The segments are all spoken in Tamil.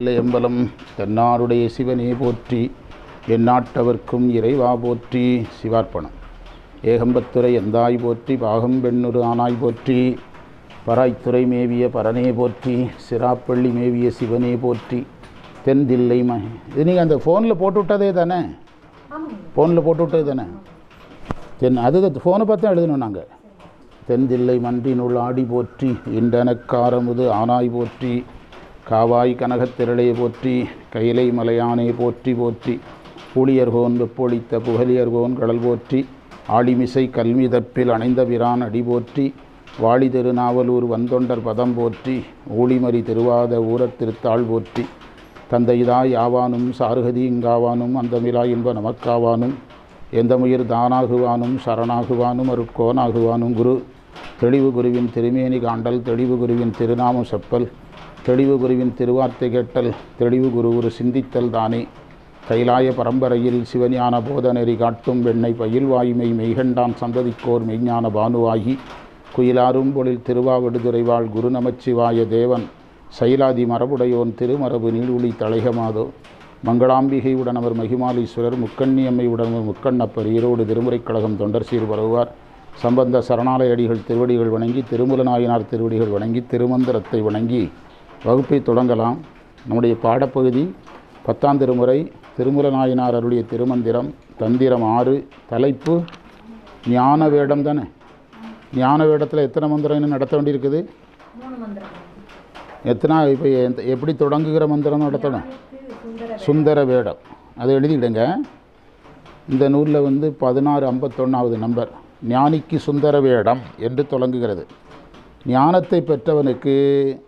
எம்பலம் தன்னாருடைய சிவனே போற்றி எந்நாட்டவர்க்கும் இறைவா போற்றி சிவார்ப்பணம். ஏகம்பத்துறை எந்தாய் போற்றி பாகம் பெண்ணுரு ஆனாய் போற்றி பராய்த்துறை மேவிய பரனே போற்றி சிராப்பள்ளி மேவிய சிவனே போற்றி தென் தில்லை ம இது நீங்கள் அந்த ஃபோனில் போட்டு விட்டதே தானே? ஃபோனில் போட்டு விட்டது தானே? தென் அது ஃபோனை பார்த்து தான் எழுதணும் நாங்கள் தென்தில்லை மன்றினுள் ஆடி போற்றி இண்டனக்காரமுது ஆனாய் போற்றி காவாய் கனகத்திரளையை போற்றி கைலை மலையானே போற்றி போற்றி பூழியர்கோன் வெப்பொழித்த புகழியர்கோன் கடல் போற்றி ஆழிமிசை கல்மிதப்பில் அணைந்த பிரான் அடி போற்றி வாழி திருநாவலூர் வந்தொண்டர் பதம் போற்றி ஊழிமறி திருவாத ஊரத் திருத்தாள் போற்றி தந்தைதாய் யாவானும் சாருகதி இங்காவானும் அந்தமிலா இன்ப நமக்காவானும் எந்தமுயிர் தானாகுவானும் சரணாகுவானும் அருட்கோனாகுவானும் குரு. தெளிவு குருவின் திருமேனி காண்டல் தெளிவு குருவின் திருநாமம் செப்பல். தெளிவு குருவின் திருவார்த்தை கேட்டல் தெளிவு குரு ஒரு சிந்தித்தல் தானே. கைலாய பரம்பரையில் சிவஞான போதநெறி காட்டும் வெண்ணை பயில் வாய்மை மெய்கண்டான் சந்ததிக்கோர் மெய்ஞான பானுவாகி. குயிலாரும் பொழில் திருவாவடுதுறைவாள் குரு நமச்சிவாய தேவன். சைலாதி மரபுடையோன் திருமரபு நீடுழி தலைகமாதோ. மங்களாம்பிகை உடனவர் மகிமாலீஸ்வரர் முக்கண்ணியம்மை உடனவர் முக்கண்ணப்பர் ஈரோடு திருமுறைக் கழகம் தொண்டர் சீர் வருவார் சம்பந்த சரணாலய அடிகள் திருவடிகள் வணங்கி திருமுல நாயனார் திருவடிகள் வணங்கி திருமந்திரத்தை வணங்கி வகுப்பை தொடங்கலாம். நம்முடைய பாடப்பகுதி பத்தாம் திருமுறை திருமுல நாயனார் அருளிய திருமந்திரம் தந்திரம் ஆறு தலைப்பு ஞான வேடம் தானே? ஞான வேடத்தில் எத்தனை மந்திரம் நடத்த வேண்டியிருக்குது? எத்தனை இப்போ எந்த- எப்படி தொடங்குகிற மந்திரம் நடத்தணும்? சுந்தர சுந்தர வேடம் அதை எழுதிடுங்க இந்த நூலில் வந்து பதினாறு ஐம்பத்தொன்னாவது நம்பர். ஞானிக்கு சுந்தர வேடம் என்று தொடங்குகிறது. ஞானத்தை பெற்றவனுக்கு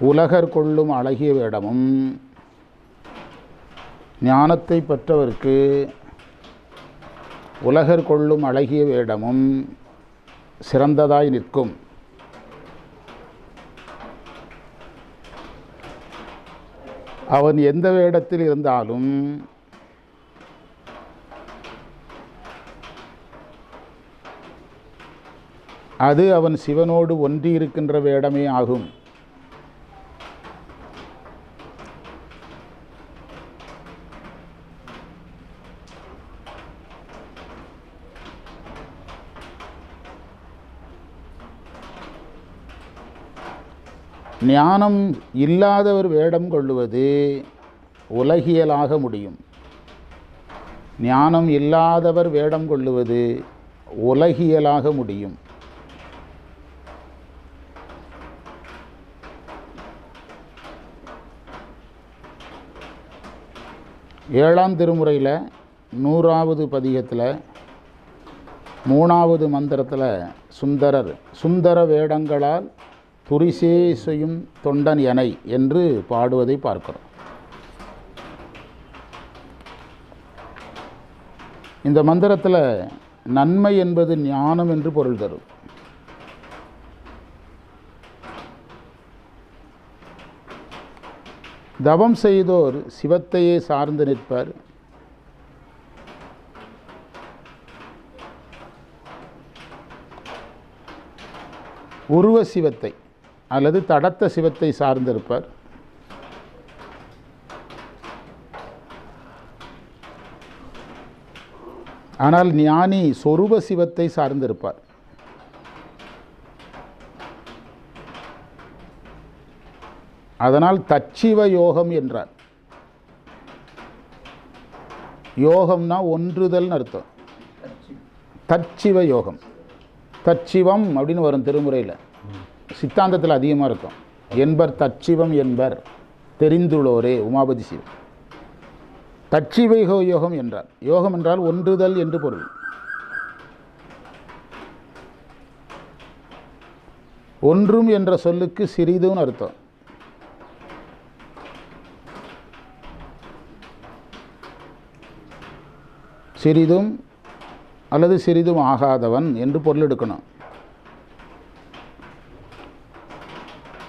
உலகர் கொள்ளும் அழகிய வேடமும் ஞானத்தை பெற்றவர்க்கு உலகர் கொள்ளும் அழகிய வேடமும் சிறந்ததாய் நிற்கும். அவன் எந்த வேடத்தில் இருந்தாலும் அது அவன் சிவனோடு ஒன்றி இருக்கின்ற வேடமே ஆகும். ஞானம் இல்லாதவர் வேடம் கொள்ளுவது உலகியலாக முடியும். ஞானம் இல்லாதவர் வேடம் கொள்ளுவது உலகியலாக முடியும். ஏழாம் திருமுறையில் நூறாவது பதிகத்தில் மூணாவது மந்திரத்தில் சுந்தரர் சுந்தர வேடங்களால் துரிசேசையும் தொண்டன் எனை என்று பாடுவதை பார்க்கிறோம். இந்த மந்திரத்தில் நன்மை என்பது ஞானம் என்று பொருள் தரும். தவம் செய்தோர் சிவத்தையே சார்ந்து நிற்பர். உருவ சிவத்தை. அல்லது தடத்த சிவத்தை சார்ந்திருப்பர். ஆனால் ஞானி சொரூப சிவத்தை சார்ந்திருப்பார். அதனால் தச்சிவ யோகம் என்றார். யோகம்னா ஒன்றுதல்னு அர்த்தம். தச்சிவ யோகம். தச்சிவம் அப்படின்னு வரும் திருமுறையில். சித்தாந்தத்தில் அதிகமாக இருக்கும். என்பர் தச்சிவம் என்பர் தெரிந்துள்ளோரே உமாபதி சிவம் தட்சிவைகோ யோகம் என்றார். யோகம் என்றால் ஒன்றுதல் என்று பொருள். ஒன்றும் என்ற சொல்லுக்கு சிறிதுன்னு அர்த்தம். சிறிதும் அல்லது சிறிதும் ஆகாதவன் என்று பொருள் எடுக்கணும்.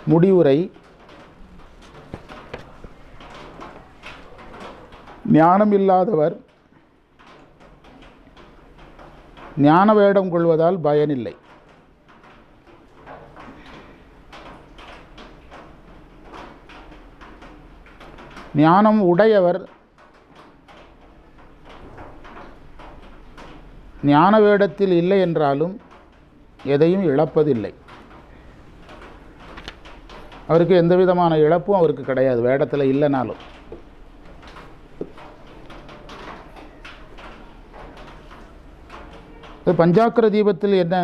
முடிவுரை. ஞானம் இல்லாதவர் ஞான வேடம் கொள்வதால் பயனில்லை. ஞானம் உடையவர். ஞான வேடத்தில் இல்லை என்றாலும் எதையும் இழப்பதில்லை. அவருக்கு எந்த விதமான இழப்பும் அவருக்கு கிடையாது வேடத்தில் இல்லைனாலும். இது பஞ்சாக்கர தீபத்தில் என்ன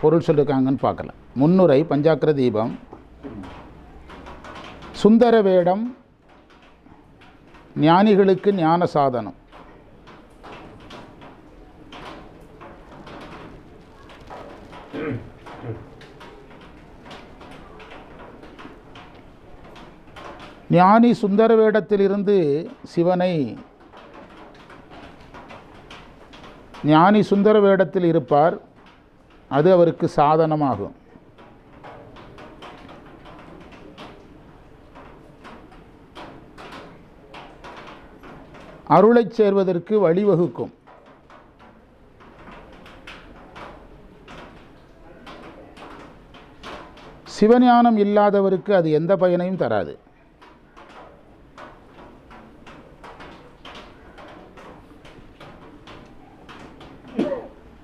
பொருள் சொல்லியிருக்காங்கன்னு பார்க்கலாம் முன்னுரை பஞ்சாக்கர தீபம். சுந்தர வேடம் ஞானிகளுக்கு ஞான சாதனம். ஞானி சுந்தர வேடத்திலிருந்து சிவனை ஞானி சுந்தர வேடத்தில் இருப்பார். அது அவருக்கு சாதனமாகும். அருளைச் சேர்வதற்கு வழிவகுக்கும். சிவஞானம் இல்லாதவருக்கு அது எந்த பயனையும் தராது.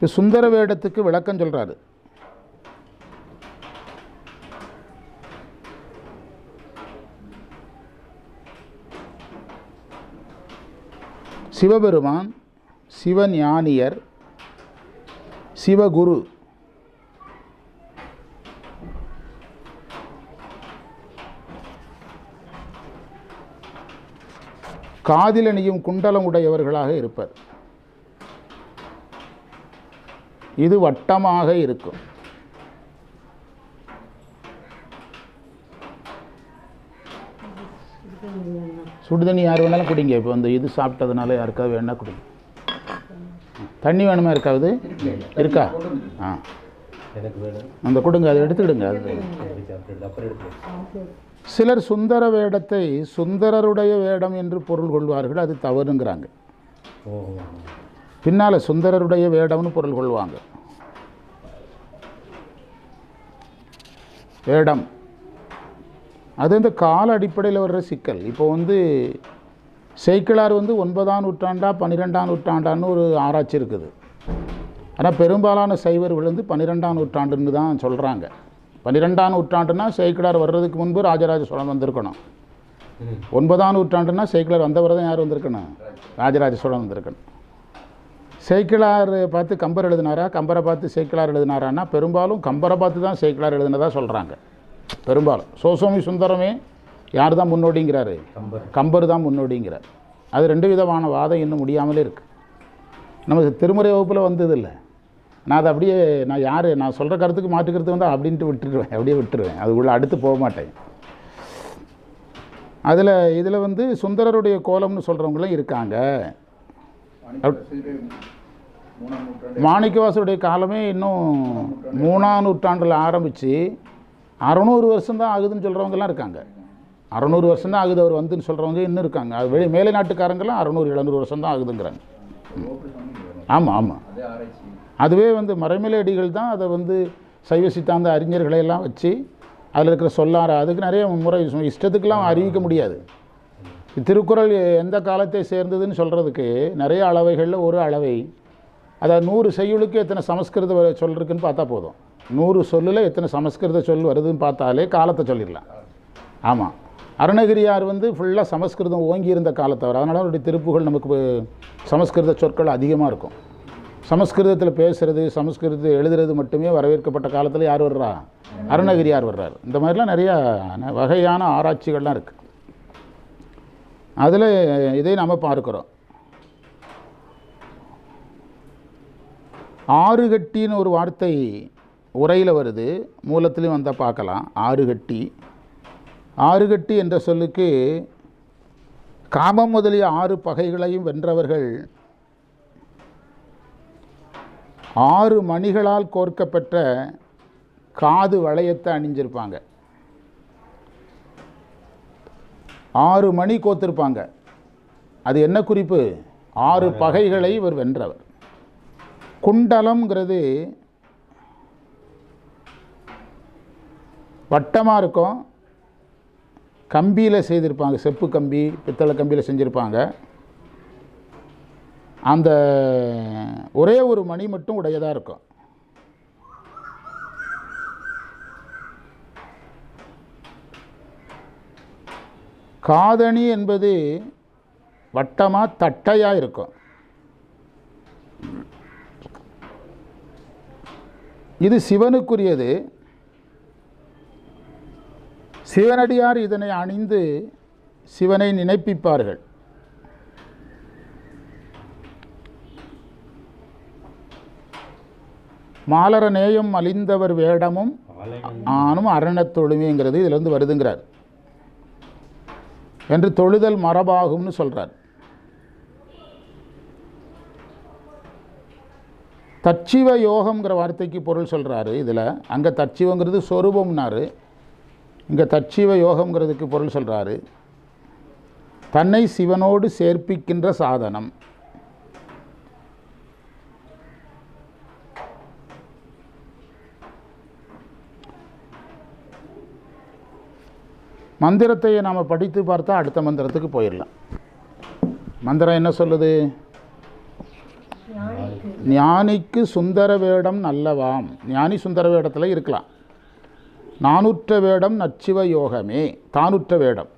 சுந்தர வேடத்துக்கு விளக்கம் சொல்கிறாரு சிவபெருமான் சிவஞானியர் சிவகுரு. காதிலணியும் குண்டலம் உடையவர்களாக இருப்பர். இது வட்டமாக இருக்கும். சுடுதண்ணி யார் வேணாலும் குடிங்க. இப்போ இந்த இது சாப்பிட்டதுனால யாருக்காவது வேணால் குடிங்க. தண்ணி வேணுமா இருக்காது இருக்கா? ஆ. அந்த கொடுங்க அதை எடுத்துக்கிடுங்க அது சிலர் சுந்தர வேடத்தை சுந்தரருடைய வேடம் என்று பொருள் கொள்வார்கள் அது தவறுங்கிறாங்க. பின்னால் சுந்தரருடைய வேடம்னு பொருள் கொள்வாங்க. வேடம். அது இந்த கால அடிப்படையில் வர்ற சிக்கல். இப்போ வந்து சேக்கிழார் வந்து ஒன்பதாம் நூற்றாண்டா பன்னிரெண்டாம் நூற்றாண்டான்னு ஒரு ஆராய்ச்சி இருக்குது. ஆனால் பெரும்பாலான சைவர்கள் வந்து பன்னிரெண்டாம் நூற்றாண்டுன்னு தான் சொல்கிறாங்க பன்னிரெண்டாம் நூற்றாண்டுனா சேக்கிழார் வர்றதுக்கு முன்பு ராஜராஜ சோழன் வந்திருக்கணும். ஒன்பதாம் நூற்றாண்டுனா சேக்கிழார் வந்தவர் தான் யார் வந்திருக்கணும்? ராஜராஜ சோழன் வந்திருக்கணும். சேக்கிழார் பார்த்து கம்பர் எழுதினாரா? கம்பரை பார்த்து சேக்கிழார் எழுதினாரான்னா பெரும்பாலும் கம்பரை பார்த்து தான் சேக்கிழார் எழுதினதா சொல்கிறாங்க பெரும்பாலும். சோசோமி சுந்தரமே யார் தான் முன்னோடிங்கிறாரு? கம்பர். கம்பர் தான் முன்னோடிங்கிறார். அது ரெண்டு விதமான வாதம் இன்னும் முடியாமலே இருக்குது நமக்கு திருமுறை வகுப்பில் வந்ததில்லை. நான் அதை அப்படியே நான் யார் நான் சொல்கிற கருத்துக்கு மாற்றுக்கிறது வந்து அப்படின்ட்டு விட்டுருவேன். அப்படியே விட்டுருவேன். அது உள்ள அடுத்து போக மாட்டேன். அதில் இதில் வந்து சுந்தரருடைய கோலம்னு சொல்கிறவங்களும் இருக்காங்க. மாணிக்கவாசருடைய காலமே இன்னும் மூணாம் நூற்றாண்டில் ஆரம்பித்து அறநூறு வருஷம்தான் ஆகுதுன்னு சொல்கிறவங்கலாம் இருக்காங்க. அறநூறு வருஷம்தான் ஆகுது அவர் வந்துன்னு சொல்கிறவங்க இன்னும் இருக்காங்க. அது வெளி மேலை நாட்டுக்காரங்கெல்லாம் அறநூறு எழுநூறு வருஷம்தான் ஆகுதுங்கிறாங்க. ஆமாம் ஆமாம் அதுவே வந்து மறைமலை அடிகள் தான் அதை வந்து சைவ சித்தாந்த அறிஞர்களை எல்லாம் வச்சு அதில் இருக்கிற சொல்லார அதுக்கு நிறைய முறை இஷ்டத்துக்கெல்லாம் அறிவிக்க முடியாது. திருக்குறள் எந்த காலத்தை சேர்ந்ததுன்னு சொல்கிறதுக்கு நிறைய அளவைகளில் ஒரு அளவை. அதாவது நூறு செய்யுளுக்கு எத்தனை சமஸ்கிருத சொல் இருக்குன்னு பார்த்தா போதும். நூறு சொல்லில் எத்தனை சமஸ்கிருத சொல் வருதுன்னு பார்த்தாலே காலத்தை சொல்லிடலாம். ஆமாம் அருணகிரியார் வந்து ஃபுல்லாக சமஸ்கிருதம் ஓங்கி இருந்த காலத்தவர். அதனால் அவருடைய திருப்புகள் நமக்கு சமஸ்கிருத சொற்கள் அதிகமாக இருக்கும். சமஸ்கிருதத்தில் பேசுகிறது சமஸ்கிருதத்தை எழுதுறது மட்டுமே வரவேற்கப்பட்ட காலத்தில் யார் வர்றா? அருணகிரியார் வர்றார். இந்த மாதிரிலாம் நிறையா ந- வகையான ஆராய்ச்சிகள்லாம் இருக்குது அதில் இதை நாம் பார்க்குறோம். ஆறுகட்டின்னு ஒரு வார்த்தை உரையில் வருது. மூலத்திலையும் வந்தால் பார்க்கலாம். ஆறுகட்டி. ஆறுகட்டி என்ற சொல்லுக்கு காமம் முதலிய ஆறு பகைகளையும் வென்றவர்கள் ஆறு மணிகளால் கோர்க்கப்பட்ட காது வளையத்தை அணிஞ்சிருப்பாங்க. ஆறு மணி கோத்திருப்பாங்க. அது என்ன குறிப்பு? ஆறு பகைகளை இவர் வென்றவர். குண்டலம்ங்கிறது வட்டமாக இருக்கும். கம்பியில் செய்திருப்பாங்க. செப்பு கம்பி பித்தளை கம்பியில் செஞ்சுருப்பாங்க. அந்த ஒரே ஒரு மணி மட்டும் உடையதாக இருக்கும். காதணி என்பது வட்டமாக தட்டையாக இருக்கும். இது சிவனுக்குரியது. சிவனடியார் இதனை அணிந்து சிவனை நினைப்பிப்பார்கள். மாலர நேயம் அழிந்தவர் வேடமும் ஆலயம் ஆனும் அரணத் தொழுமைங்கிறது இதிலிருந்து வருதுங்கிறார். என்று தொழுதல் மரபாகும்னு சொல்கிறார் தச்சிவ யோகம்ங்கிற வார்த்தைக்கு பொருள் சொல்கிறாரு இதில். அங்கே தச்சிவங்கிறது சொரூபம்னாரு. இங்கே தச்சிவ யோகம்ங்கிறதுக்கு பொருள் சொல்கிறாரு தன்னை சிவனோடு சேர்ப்பிக்கின்ற சாதனம். மந்திரத்தை நாம் படித்து பார்த்தா அடுத்த மந்திரத்துக்கு போயிடலாம். மந்திரம் என்ன சொல்லுது? ஞானிக்கு சுந்தர வேடம் நல்லவாம். ஞானி சுந்தர வேடத்தில் இருக்கலாம். நானூற்ற வேடம் நச்சிவ யோகமே. தானுற்ற வேடம்.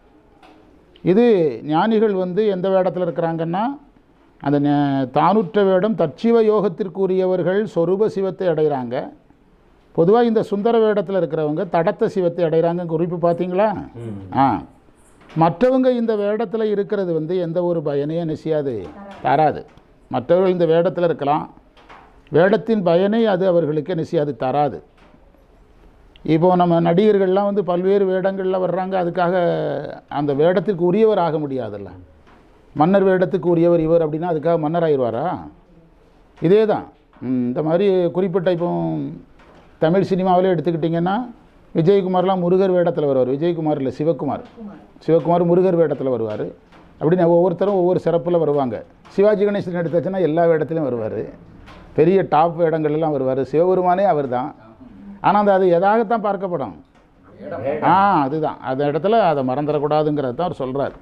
இது ஞானிகள் வந்து எந்த வேடத்தில் இருக்கிறாங்கன்னா அந்த தானுற்ற வேடம் தச்சிவ யோகத்திற்குரியவர்கள் சொரூப சிவத்தை அடைகிறாங்க. பொதுவாக இந்த சுந்தர வேடத்தில் இருக்கிறவங்க தடத்த சிவத்தை அடைகிறாங்க குறிப்பு பார்த்தீங்களா? ஆ. மற்றவங்க இந்த வேடத்தில் இருக்கிறது வந்து எந்த ஒரு பயனையும் என்ன செய்யாது தராது. மற்றவர்கள் இந்த வேடத்தில் இருக்கலாம். வேடத்தின் பயனை அது அவர்களுக்கு என்ன செய்யாது தராது. இப்போ நம்ம நடிகர்கள்லாம் வந்து பல்வேறு வேடங்களில் வர்றாங்க. அதுக்காக அந்த வேடத்திற்கு உரியவர் ஆக முடியாதுல்ல. மன்னர் வேடத்துக்கு உரியவர் இவர் அப்படின்னா அதுக்காக மன்னர் ஆயிடுவாரா? இதே தான் இந்த மாதிரி குறிப்பிட்ட இப்போ தமிழ் சினிமாவிலே எடுத்துக்கிட்டிங்கன்னா விஜயகுமார்லாம் முருகர் வேடத்தில் வருவார். விஜயகுமார் இல்லை சிவகுமார். சிவகுமார். முருகர் வேடத்தில் வருவார். அப்படின்னு ஒவ்வொருத்தரும் ஒவ்வொரு சிறப்பில் வருவாங்க. சிவாஜி கணேசன் எடுத்தாச்சுன்னா எல்லா வேடத்துலையும் வருவார். பெரிய டாப் வேடங்கள்லாம் வருவார். சிவபெருமானே அவர் தான் ஆனால் அந்த அது எதாகத்தான் பார்க்கப்படும். ஆ அதுதான். அந்த இடத்துல அதை மறந்துடக்கூடாதுங்கிறது தான் அவர் சொல்கிறார்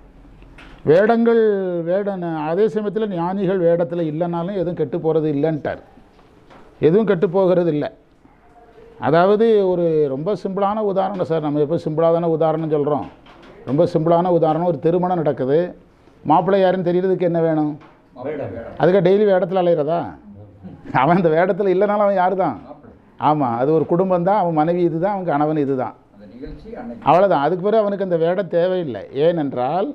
வேடங்கள் வேட அதே சமயத்தில் ஞானிகள் வேடத்தில் இல்லைனாலும் எதுவும் கெட்டு போகிறது இல்லைன்ட்டார். எதுவும் கெட்டு போகிறது இல்லை அதாவது ஒரு ரொம்ப சிம்பிளான உதாரணம் சார் நம்ம எப்போ சிம்பிளாக தானே உதாரணம் சொல்கிறோம் ரொம்ப சிம்பிளான உதாரணம் ஒரு திருமணம் நடக்குது. மாப்பிள்ளை யாருன்னு தெரியறதுக்கு என்ன வேணும்? வேடம் அதுக்கு டெய்லி வேடத்தில் அலையிறதா? அவன் அந்த வேடத்தில் இல்லைனாலும் அவன் யார் தான் ஆமாம் அது ஒரு குடும்பம் தான் அவன் மனைவி இது தான் அவன் கணவன் இது தான் அவ்வளோதான் அதுக்கு பிறகு அவனுக்கு அந்த வேடம் தேவையில்லை. ஏனென்றால்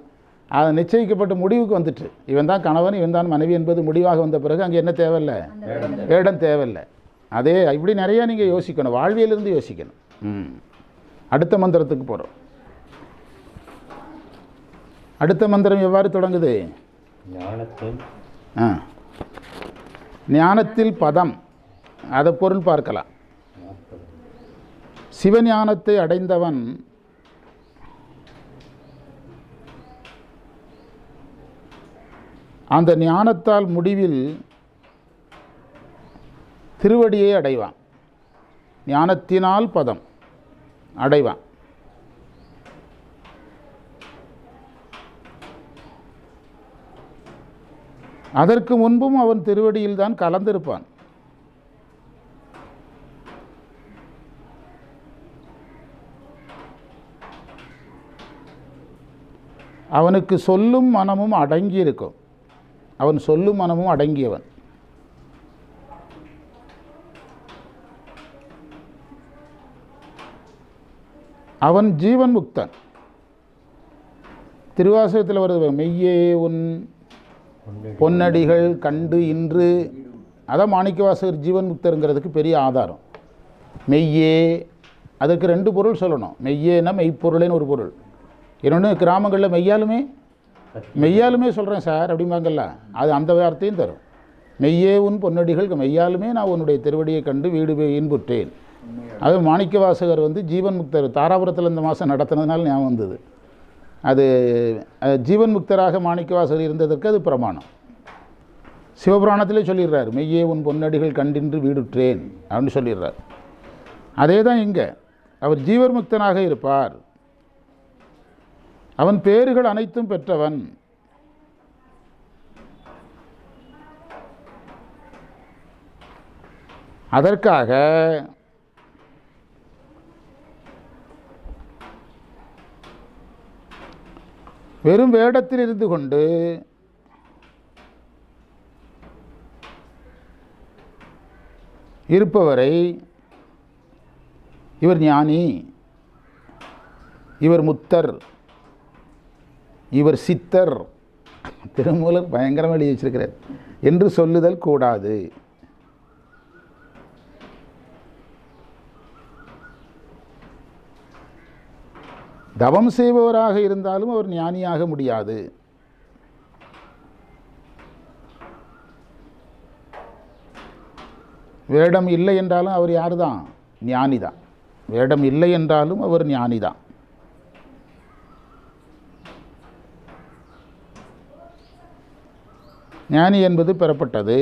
அது நிச்சயிக்கப்பட்ட முடிவுக்கு வந்துட்டு. இவன் தான் கணவன் இவன் தான் மனைவி என்பது முடிவாக வந்த பிறகு அங்கே என்ன தேவையில்லை? வேடம் தேவையில்லை. அதே இப்படி நிறையா நீங்கள் யோசிக்கணும். வாழ்வியலிருந்து யோசிக்கணும். ம். அடுத்த மந்திரத்துக்கு போகிறோம் அடுத்த மந்திரம் எவ்வாறு தொடங்குது? ஞானத்தில். ஆ. ஞானத்தில் பதம். அதை பொருள் பார்க்கலாம். சிவஞானத்தை அடைந்தவன் அந்த ஞானத்தால் முடிவில் திருவடியை அடைவான். ஞானத்தினால் பதம் அடைவான். அதற்கு முன்பும் அவன் திருவடியில் தான் கலந்திருப்பான். அவனுக்கு சொல்லும் மனமும் அடங்கி இருக்கும் அவன் சொல்லும் மனமும் அடங்கியவன். அவன் ஜீவன் முக்தன். திருவாசகத்தில் வருது மெய்யே உன் பொன்னடிகள் கண்டு இன்று. அதான் மாணிக்கவாசகர் ஜீவன் முக்தருங்கிறதுக்கு பெரிய ஆதாரம். மெய்யே அதுக்கு ரெண்டு பொருள் சொல்லணும். மெய்யேனா மெய்ப்பொருளேன்னு ஒரு பொருள். இன்னொன்று கிராமங்களில் மெய்யாலுமே? மெய்யாலுமே சொல்கிறேன் சார் அப்படிம்பாங்கல்ல. அது அந்த வார்த்தையும் தரும். மெய்யே உன் பொன்னடிகள் மெய்யாலுமே நான் உன்னுடைய திருவடியை கண்டு வீடு போய் இன்புற்றேன். அது மாணிக்கவாசகர் வந்து ஜீவன் முக்தர் தாராபுரத்தில் இந்த மாதம் நடத்தினதுனால ஞாபகம் வந்தது. அது ஜீவன் முக்தராக மாணிக்கவாசகர் இருந்ததற்கு அது பிரமாணம். சிவபுராணத்திலே சொல்லிடுறார் மெய்யே உன் பொன்னடிகள் கண்டின்று வீடுற்றேன் அப்படின்னு சொல்லிடுறார். அதே தான் இங்கே. அவர் ஜீவன் முக்தனாக இருப்பார். அவன் பேறுகள் அனைத்தும் பெற்றவன். அதற்காக வெறும் வேடத்தில் இருந்து கொண்டு இருப்பவரை இவர் ஞானி இவர் முத்தர் இவர் சித்தர். திருமூலர் பயங்கரமாக எழுதி வச்சிருக்கிறார். என்று சொல்லுதல் கூடாது. தவம் செய்பவராக இருந்தாலும் அவர் ஞானியாக முடியாது. வேடம் இல்லை என்றாலும் அவர் யார் தான் ஞானி தான் வேடம் இல்லை என்றாலும் அவர் ஞானி தான் ஞானி என்பது பெறப்பட்டது.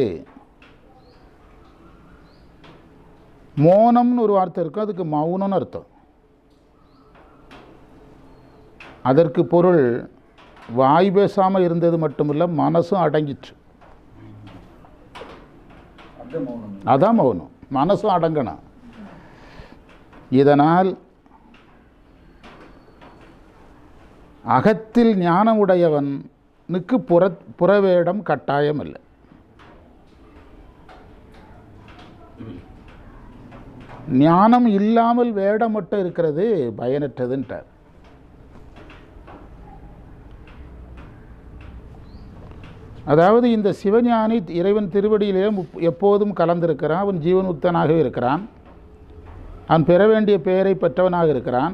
மோனம்னு ஒரு வார்த்தை இருக்கும் அதுக்கு மௌனம்னு அர்த்தம். அதற்கு பொருள் வாய் பேசாமல் இருந்தது மட்டுமில்ல மனசும் அடங்கிச்சு. அதான் மௌனம். மனசும் அடங்கணும் இதனால் அகத்தில் ஞானம் உடையவனுக்கு புற புறவேடம் கட்டாயம் இல்லை. ஞானம் இல்லாமல் வேடம் மட்டும் இருக்கிறது பயனற்றதுன்ட்டார் அதாவது இந்த சிவஞானி இறைவன் திருவடியிலே எப்போதும் கலந்திருக்கிறான். அவன் ஜீவனுத்தனாகவே இருக்கிறான். அவன் பெற வேண்டிய பெயரை பெற்றவனாக இருக்கிறான்.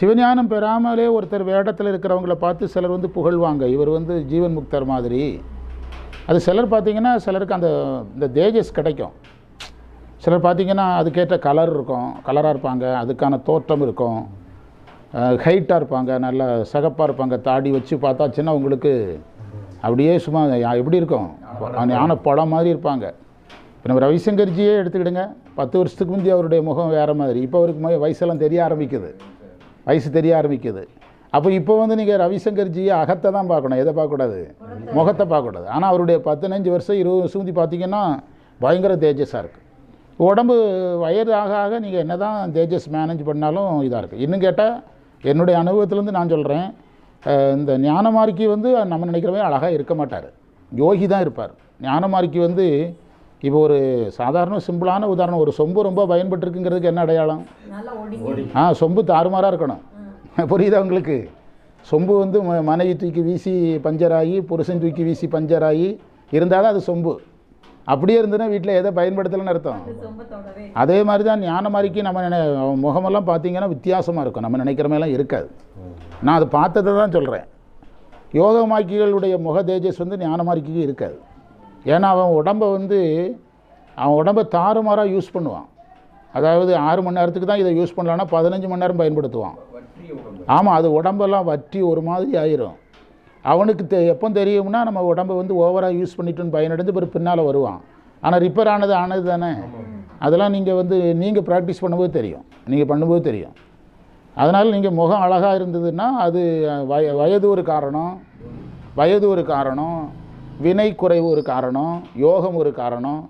சிவஞானம் பெறாமலே ஒருத்தர் வேடத்தில் இருக்கிறவங்கள பார்த்து சிலர் வந்து புகழ்வாங்க. இவர் வந்து ஜீவன் முக்தர் மாதிரி. அது சிலர் பார்த்தீங்கன்னா சிலருக்கு அந்த இந்த தேஜஸ் கிடைக்கும். சிலர் பார்த்தீங்கன்னா அதுக்கேற்ற கலர் இருக்கும். கலராக இருப்பாங்க. அதுக்கான தோற்றம் இருக்கும். ஹைட்டாக இருப்பாங்க. நல்லா சகப்பாக இருப்பாங்க. தாடி வச்சு பார்த்தாச்சுன்னா உங்களுக்கு அப்படியே சும்மா எப்படி இருக்கும்? ஞான படம் மாதிரி இருப்பாங்க. இப்போ நம்ம ரவிசங்கர்ஜியே எடுத்துக்கிடுங்க. பத்து வருஷத்துக்கு முந்தி அவருடைய முகம் வேறு மாதிரி. இப்போ அவருக்கு வயசெல்லாம் தெரிய ஆரம்பிக்குது. வயசு தெரிய ஆரம்பிக்குது. அப்போ இப்போ வந்து நீங்கள் ரவிசங்கர்ஜியை அகத்தை தான் பார்க்கணும். எதை பார்க்கக்கூடாது? முகத்தை பார்க்கக்கூடாது. ஆனால் அவருடைய பதினஞ்சு வருஷம் இருபது வருஷம் முந்தி பார்த்தீங்கன்னா பயங்கர தேஜஸாக இருக்குது உடம்பு வயது ஆக ஆக நீங்கள் என்ன தான் தேஜஸ் மேனேஜ் பண்ணாலும் இதாக இருக்குது இன்னும் கேட்டால் என்னுடைய அனுபவத்திலேருந்து நான் சொல்கிறேன் இந்த ஞானமார்க்கி வந்து நம்ம நினைக்கிறவே அழகாக இருக்க மாட்டார். யோகி தான் இருப்பார். ஞானமார்க்கி வந்து இப்போ ஒரு சாதாரண சிம்பிளான உதாரணம் ஒரு சொம்பு ரொம்ப பயன்பட்டுருக்குங்கிறதுக்கு என்ன அடையாளம்? ஆ சொம்பு தாறுமாறாக இருக்கணும். புரியுதா உங்களுக்கு? சொம்பு வந்து ம- மனைவி தூக்கி வீசி பஞ்சராகி புருஷன் தூக்கி வீசி பஞ்சராகி இருந்தால் தான் அது சொம்பு. அப்படியே இருந்ததுன்னா வீட்டில் எதை பயன்படுத்தலைன்னு அர்த்தம்? அது மாதிரி தான் ஞான மாதிரிக்கு நம்ம நினை அவன் முகமெல்லாம் பார்த்தீங்கன்னா வித்தியாசமாக இருக்கும். நம்ம நினைக்கிற மாதிரிலாம் இருக்காது நான் அதை பார்த்ததை தான் சொல்கிறேன் யோகமாக்கிகளுடைய முக தேஜஸ் வந்து ஞானமாரிக்கு இருக்காது. ஏன்னா அவன் உடம்பை வந்து அவன் உடம்பை தாறுமாறாக யூஸ் பண்ணுவான். அதாவது ஆறு மணி நேரத்துக்கு தான் இதை யூஸ் பண்ணலான்னா பதினஞ்சு மணி நேரம் பயன்படுத்துவான். ஆமாம் அது உடம்பெல்லாம் வற்றி ஒரு மாதிரி ஆயிரும். அவனுக்கு தெ எப்போ தெரியும்னா நம்ம உடம்பை வந்து ஓவராக யூஸ் பண்ணிட்டுன்னு பயனடைந்து பிறகு பின்னால் வருவான். ஆனால் ரிப்பேர் ஆனது ஆனது தானே. அதெல்லாம் நீங்கள் வந்து நீங்கள் ப்ராக்டிஸ் பண்ணும்போது தெரியும். நீங்கள் பண்ணும்போது தெரியும். அதனால் நீங்கள் முகம் அழகாக இருந்ததுன்னா அது வய வயது ஒரு காரணம். வயது ஒரு காரணம். வினை குறைவு ஒரு காரணம். யோகம் ஒரு காரணம்.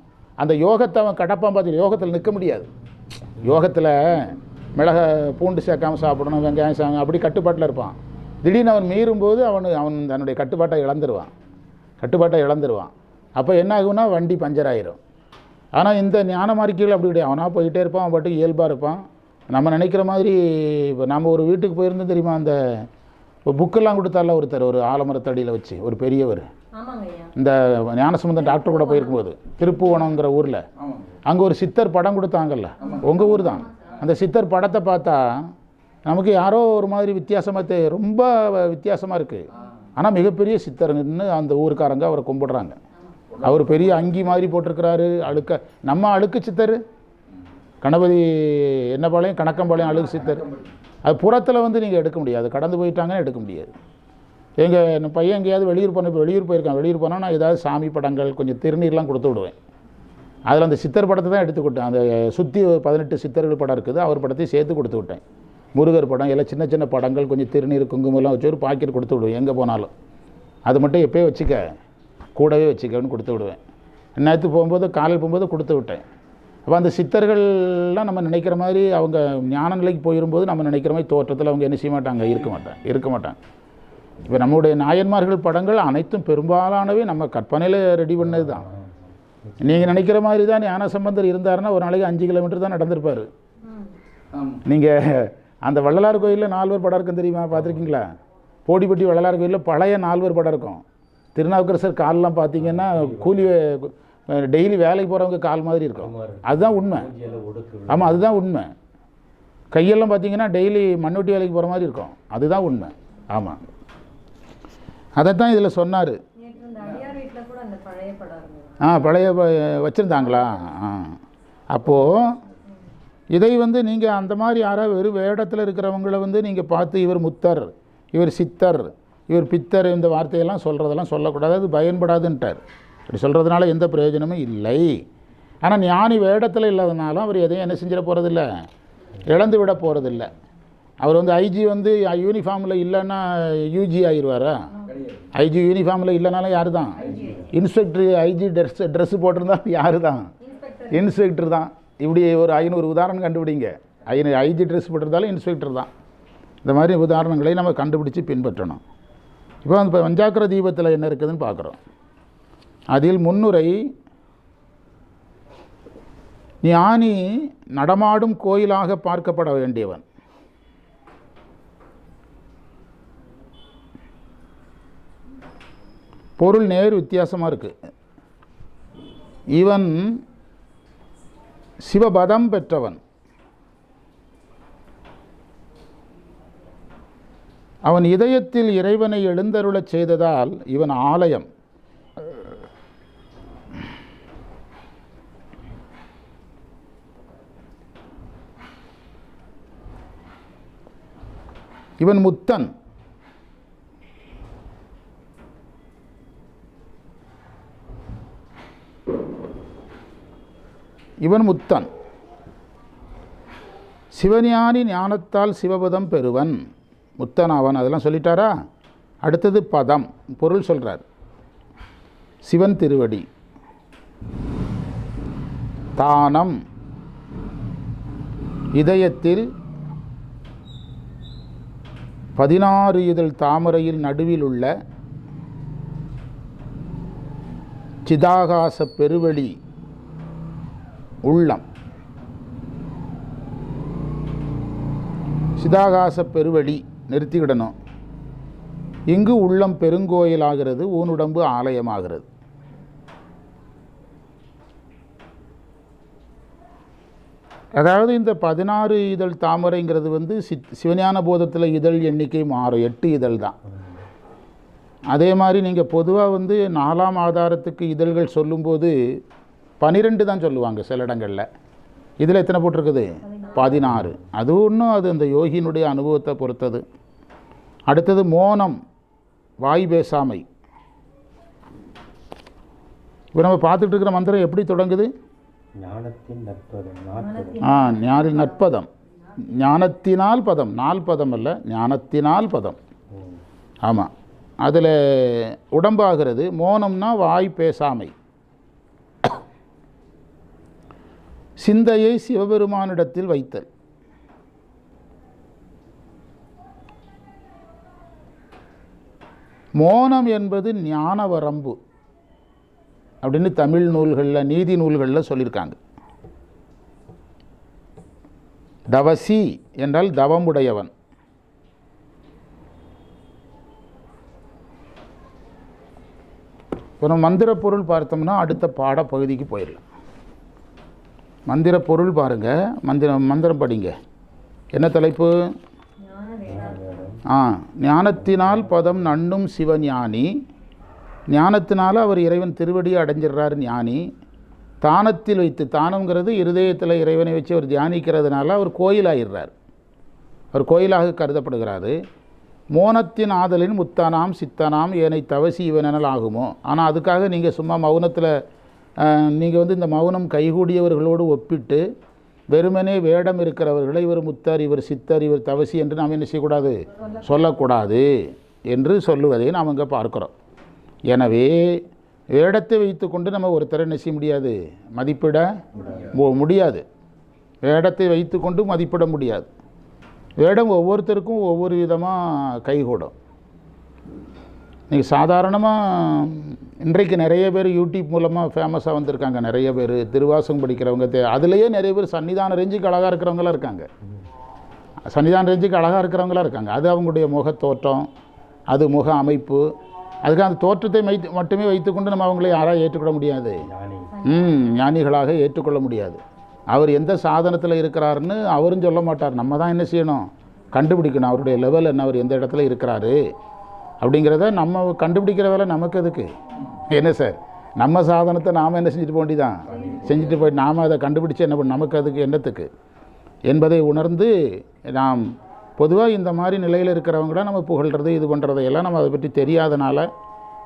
அந்த யோகத்தை அவன் கடப்பான் பார்த்து யோகத்தில் நிற்க முடியாது. யோகத்தில் மிளகை பூண்டு சேர்க்காமல் சாப்பிடணும் வெங்காயம் சாங்க அப்படி கட்டுப்பாட்டில் இருப்பான். திடீர்னு அவன் மீறும்போது அவனு அவன் தன்னுடைய கட்டுப்பாட்டை இழந்துருவான். கட்டுப்பாட்டை இழந்துருவான். அப்போ என்ன ஆகும்னா வண்டி பஞ்சர் ஆயிரும் ஆனால் இந்த ஞான மார்க்கிகள் அப்படி கிடையாது. அவனாக போயிட்டே இருப்பான் அவன் பாட்டுக்கு இயல்பாக இருப்பான். நம்ம நினைக்கிற மாதிரி இப்போ நம்ம ஒரு வீட்டுக்கு போயிருந்தோம் தெரியுமா? அந்த புக்கெல்லாம் கொடுத்தால ஒருத்தர் ஒரு ஆலமரத்தடியில் வச்சு ஒரு பெரியவர். இந்த ஞானசம்பந்தம் டாக்டர் கூட போயிருக்கும்போது திருப்புவனங்கிற ஊரில். அங்கே ஒரு சித்தர் படம் கொடுத்தாங்கல்ல. உங்கள் ஊர் தான். அந்த சித்தர் படத்தை பார்த்தா நமக்கு யாரோ ஒரு மாதிரி வித்தியாசமாக தெ ரொம்ப வித்தியாசமாக இருக்குது ஆனால் மிகப்பெரிய சித்தர்னு அந்த ஊருக்காரங்க அவரை கும்பிடுறாங்க. அவர் பெரிய அங்கி மாதிரி போட்டிருக்கிறாரு அழுக்க நம்ம அழுக்கு சித்தர். கணபதி என்னப்பாளையம் கணக்கம்பாளையம் அழுக்கு சித்தர். அது புறத்தில் வந்து நீங்கள் எடுக்க முடியாது. கடந்து போயிட்டாங்கன்னு எடுக்க முடியாது. எங்கள் பையன் எங்கேயாவது வெளியூர் போன இப்போ வெளியூர் போயிருக்கான். வெளியூர் போனால் நான் ஏதாவது சாமி படங்கள் கொஞ்சம் திருநீர்லாம் கொடுத்து விடுவேன். அதில் அந்த சித்தர் படத்தை தான் எடுத்துக்கிட்டேன் அந்த சுற்றி பதினெட்டு சித்தர்கள் படம் இருக்குது. அவர் படத்தையும் சேர்த்து கொடுத்து விட்டேன். முருகர் படம் எல்லாம் சின்ன சின்ன படங்கள் கொஞ்சம் திருநீர் குங்குமம்லாம் வச்சு ஒரு பாக்கெட் கொடுத்து விடுவேன் எங்கே போனாலும். அது மட்டும் எப்போயே வச்சுக்க கூடவே வச்சுக்கன்னு கொடுத்து விடுவேன். நேற்று போகும்போது காலையில் போகும்போது கொடுத்து விட்டேன். அப்போ அந்த சித்தர்கள்லாம் நம்ம நினைக்கிற மாதிரி அவங்க ஞான நிலைக்கு போயிரும்போது நம்ம நினைக்கிற மாதிரி தோற்றத்தில் அவங்க என்ன செய்ய மாட்டாங்க? இருக்க மாட்டாங்க இருக்க மாட்டாங்க. இப்போ நம்முடைய நாயன்மார்கள் படங்கள் அனைத்தும் பெரும்பாலானவை நம்ம கற்பனையில் ரெடி பண்ணது தான் நீங்கள் நினைக்கிற மாதிரி தான் ஞான சம்பந்தர் இருந்தாருன்னா ஒரு நாளைக்கு அஞ்சு கிலோமீட்டர் தான் நடந்திருப்பார். நீங்கள் அந்த வள்ளலார் கோயிலில் நால்வர் படம் இருக்கும் தெரியுமா? பார்த்துருக்கீங்களா? போடிப்பட்டி வள்ளலார் கோயிலில் பழைய நால்வர் படம் இருக்கும். திருநாவுக்கரசர் கால்லாம் பார்த்தீங்கன்னா கூலி டெய்லி வேலைக்கு போகிறவங்க கால் மாதிரி இருக்கும். அதுதான் உண்மை. ஆமாம் அதுதான் உண்மை. கையெல்லாம் பார்த்தீங்கன்னா டெய்லி மண்வெட்டி வேலைக்கு போகிற மாதிரி இருக்கும். அதுதான் உண்மை. ஆமாம் அதைத்தான் இதில் சொன்னார். ஆ பழைய வச்சுருந்தாங்களா? ஆ. அப்போது இதை வந்து நீங்கள் அந்த மாதிரி யாராவது வெறும் வேடத்தில் இருக்கிறவங்கள வந்து நீங்கள் பார்த்து இவர் முத்தர் இவர் சித்தர் இவர் பித்தர் இந்த வார்த்தையெல்லாம் சொல்கிறதெல்லாம் சொல்லக்கூடாது. அது பயன்படாதுன்ட்டார். அப்படி சொல்கிறதுனால எந்த பிரயோஜனமும் இல்லை. ஆனால் ஞானி வேடத்தில் இல்லாதனாலும் அவர் எதையும் என்ன செஞ்சிட போகிறதில்ல இழந்து விட போகிறதில்ல அவர் வந்து ஐஜி வந்து யூனிஃபார்மில் இல்லைன்னா யூஜி ஆயிடுவாரா ஐஜி யூனிஃபார்மில் இல்லைனாலும் யார் தான் இன்ஸ்பெக்டர் ஐஜி ட்ரெஸ் ட்ரெஸ்ஸு போட்டிருந்தா யார் தான் இன்ஸ்பெக்டர் இன்ஸ்பெக்டர் தான். இப்படி ஒரு ஐநூறு உதாரணம் கண்டுபிடிங்க. ஐநூறு ஐஜி ட்ரெஸ் போட்டிருந்தாலும் இன்ஸ்பெக்டர் தான். இந்த மாதிரி உதாரணங்களை நம்ம கண்டுபிடிச்சு பின்பற்றணும். இப்போ அந்த பஞ்சாக்கர தீபத்தில் என்ன இருக்குதுன்னு பார்க்குறோம். அதில் முன்னுரை ஞானி நடமாடும் கோயிலாக பார்க்கப்பட வேண்டியவன். பொருள் நேர் வித்தியாசமாக இருக்குது இவன் சிவபதம் பெற்றவன். அவன் இதயத்தில் இறைவனை எழுந்தருளச் செய்ததால் இவன் ஆலயம். இவன் முத்தன். இவன் முத்தன். சிவஞானி ஞானத்தால் சிவபதம் பெறுவன். முத்தன் அவன் அதெல்லாம் சொல்லிட்டாரா? அடுத்தது பதம் பொருள் சொல்கிறார் சிவன் திருவடி. தானம். இதயத்தில் பதினாறு இதழ் தாமரையில் நடுவில் உள்ள சிதாகாச பெருவெளி உள்ளம். சிதாகாச பெருவழி நிறுத்திவிடணும். இங்கு உள்ளம் பெருங்கோயிலாகிறது ஊனுடம்பு ஆலயமாகிறது. அதாவது இந்த பதினாறு இதழ் தாமரைங்கிறது வந்து சித் சிவஞான போதத்தில் இதழ் எண்ணிக்கை மாறும் எட்டு இதழ் தான். அதே மாதிரி நீங்கள் பொதுவாக வந்து நாலாம் ஆதாரத்துக்கு இதழ்கள் சொல்லும்போது பனிரெண்டு தான் சொல்லுவாங்க சில இடங்களில். இதில் எத்தனை போட்டிருக்குது பதினாறு. அது ஒன்றும் அது அந்த யோகியினுடைய அனுபவத்தை பொறுத்தது. அடுத்தது மோனம் வாய் பேசாமை. இப்போ நம்ம பார்த்துட்டு இருக்கிற மந்திரம் எப்படி தொடங்குது? ஆ ஞான நற்பதம். ஞானத்தினால் பதம். நால் பதம் அல்ல ஞானத்தினால் பதம். ஆமாம் அதில் உடம்பாகிறது மோனம்னா வாய் பேசாமை. சிந்தையை சிவபெருமானிடத்தில் வைத்தல். மோனம் என்பது ஞான வரம்பு அப்படின்னு தமிழ் நூல்களில் நீதி நூல்களில் சொல்லியிருக்காங்க. தவசி என்றால் தவமுடையவன். இப்போ நம்ம மந்திர பொருள் பார்த்தோம்னா அடுத்த பாடப்பகுதிக்கு போயிடலாம். மந்திர பொருள் பாருங்கள் மந்திரம் மந்திரம் படிங்க. என்ன தலைப்பு? ஆ ஞானத்தினால் பதம் நண்ணும் சிவஞானி ஞானத்தினால் அவர் இறைவன் திருவடியை அடைஞ்சிடுறார் ஞானி. தானத்தில் வைத்து தானங்கிறது இருதயத்தில் இறைவனை வச்சு அவர் தியானிக்கிறதுனால அவர் கோயிலாயிடுறார். அவர் கோயிலாக கருதப்படுகிறாரு. மோனத்தின் ஆதலின் முத்தானாம் சித்தானாம் ஏனை தவசி இவனல் ஆகுமோ? ஆனால் அதுக்காக நீங்கள் சும்மா மௌனத்தில் நீங்கள் வந்து இந்த மௌனம் கைகூடியவர்களோடு ஒப்பிட்டு வெறுமனே வேடம் இருக்கிறவர்களை இவர் முத்தார் இவர் சித்தர் இவர் தவசி என்று நாம் என்ன செய்யக்கூடாது? சொல்லக்கூடாது என்று சொல்லுவதை நாம் இங்கே பார்க்குறோம். எனவே வேடத்தை வைத்துக்கொண்டு நம்ம ஒருத்தரை என்ன செய்ய முடியாது? மதிப்பிட முடியாது. வேடத்தை வைத்துக்கொண்டு மதிப்பிட முடியாது. வேடம் ஒவ்வொருத்தருக்கும் ஒவ்வொரு விதமாக கைகூடும். நீங்கள் சாதாரணமாக இன்றைக்கு நிறைய பேர் யூடியூப் மூலமாக ஃபேமஸாக வந்திருக்காங்க. நிறைய பேர் திருவாசகம் படிக்கிறவங்க தே அதுலேயே நிறைய பேர் சன்னிதான ரேஞ்சுக்கு அழகாக இருக்கிறவங்களாம் இருக்காங்க. சன்னிதான ரேஞ்சுக்கு அழகாக இருக்கிறவங்களாம் இருக்காங்க. அது அவங்களுடைய முகத் தோற்றம் அது முக அமைப்பு. அதுக்கு அந்த தோற்றத்தை வைத்து மட்டுமே வைத்துக்கொண்டு நம்ம அவங்களை யாராக ஏற்றுக்கொள்ள முடியாது. ம் ஞானிகளாக ஏற்றுக்கொள்ள முடியாது. அவர் எந்த சாதனத்தில் இருக்கிறாருன்னு அவரும் சொல்ல மாட்டார். நம்ம தான் என்ன செய்யணும்? கண்டுபிடிக்கணும். அவருடைய லெவல் என்ன? அவர் எந்த இடத்துல இருக்கிறாரு? அப்படிங்கிறத நம்ம கண்டுபிடிக்கிற வேலை நமக்கு எதுக்கு? என்ன சார்? நம்ம சாதனத்தை நாம் என்ன செஞ்சுட்டு போக வேண்டியதான் செஞ்சுட்டு போய் நாம் அதை கண்டுபிடிச்சு என்ன பண்ண நமக்கு அதுக்கு என்னத்துக்கு? என்பதை உணர்ந்து நாம் பொதுவாக இந்த மாதிரி நிலையில் இருக்கிறவங்கள நம்ம புகழ்கிறது இது பண்ணுறது எல்லாம் நம்ம அதை பற்றி தெரியாதனால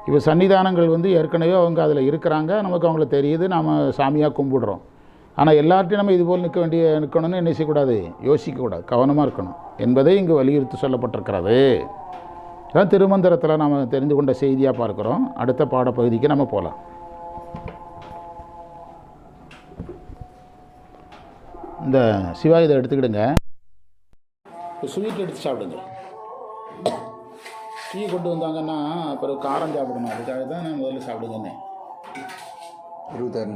இப்போ சன்னிதானங்கள் வந்து ஏற்கனவே அவங்க அதில் இருக்கிறாங்க. நமக்கு அவங்கள தெரியுது. நாம் சாமியாக கும்பிடுறோம். ஆனால் எல்லார்ட்டையும் நம்ம இதுபோல் நிற்க வேண்டிய நிற்கணும்னு என்ன செய்யக்கூடாது? யோசிக்கக்கூடாது. கவனமாக இருக்கணும். என்பதை இங்கு வலியுறுத்தி சொல்லப்பட்டிருக்கிறது. இதான் திருமந்திரத்தில் நாம் தெரிந்து கொண்ட செய்தியாக பார்க்குறோம். அடுத்த பாடப்பகுதிக்கு நம்ம போகலாம் இந்த சிவா இதை எடுத்துக்கிடுங்க. ஸ்வீட் எடுத்து சாப்பிடுங்க. டீ கொண்டு வந்தாங்கன்னா அப்புறம் காரம் சாப்பிடணும். அதுக்காக தான் நான் முதல்ல சாப்பிடுங்கன்னு இருபத்தாறு